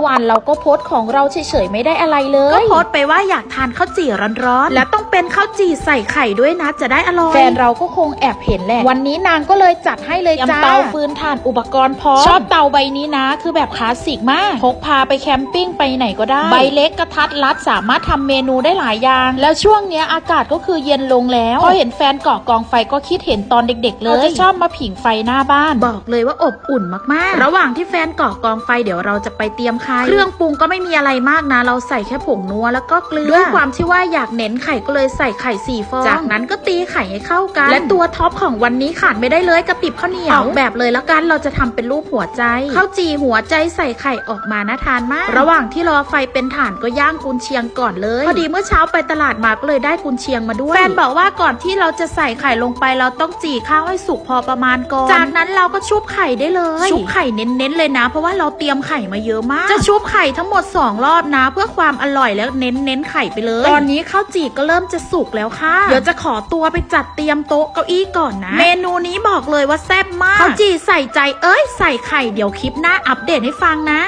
อวานเราก็โพสต์ของเราเฉยๆไม่ได้อะไรเลก็ยโพสต์ไปว่าอยากทานข้าวจี่ร้อนๆ และต้องเป็นข้าวจี่ใส่ไข่ด้วยนะจะได้อร่อย แฟนเราก็คงแอบเห็นแหละ วันนี้นางก็เลยจัดให้เลยจ้าเตาเตาฟืนถ่านอุปกรณ์พร้อม ชอบเตาใบนี้นะ คือแบบคลาสสิกมาก พกพาไปแคมปิ้งไปไหนก็ได้ ใบเล็กกระทัดรัดสามารถทำเมนูได้หลายอย่าง แล้วช่วงเนี้ยอากาศก็คือเย็นลงแล้วพอเห็นแฟนเกาะกองไฟก็คิดเห็นตอนเด็ก ๆ เลยจะชอบมาผิงไฟหน้าบ้าน บอกเลยว่าอบอุ่นมากๆ ระหว่างที่แฟนก่อกองไฟเดี๋ยวเราจะไปเตรียมไข่เครื่องปรุงก็ไม่มีอะไรมากนะ เราใส่แค่ผงนัวแล้วก็เกลือด้วยความที่ว่าอยากเน้นไข่ก็เลยใส่ไข่สี่ฟอง จากนั้นก็ตีไข่ให้เข้ากัน และตัวท็อปของวันนี้ขาดไม่ได้เลยกระติบข้าวเหนียวออกแบบเลยแล้วกันเราจะทำเป็นรูปหัวใจข้าวจี่หัวใจใส่ไข่ออกมาน่าทานมาก ระหว่างที่รอไฟเป็นถ่านก็ย่างกุนเชียงก่อนเลยพอดีเมื่อเช้าไปตลาดมาก็เลยได้กุนเชียงมาด้วยแฟนบอกว่าก่อนที่เราจะใส่ไข่ลงไปเราต้องจี่ข้าวให้สุกพอประมาณก่อนจากนั้นเราก็ชุบไข่ได้เลยชุบไข่เน้นๆเลยนะ เพราะว่าเราเตรียมไข่มาเยอะมาก จะชุบไข่ทั้งหมด 2 รอบนะ เพื่อความอร่อยแล้วเน้นเน้นๆไข่ไปเลย ตอนนี้ข้าวจี่ก็เริ่มจะสุกแล้วค่ะ เดี๋ยวจะขอตัวไปจัดเตรียมโต๊ะเก้าอี้ก่อนนะ เมนูนี้บอกเลยว่าแซ่บมากข้าวจี่ใส่ใจเอ้ยใส่ไข่เดี๋ยวคลิปหน้าอัปเดตให้ฟังนะ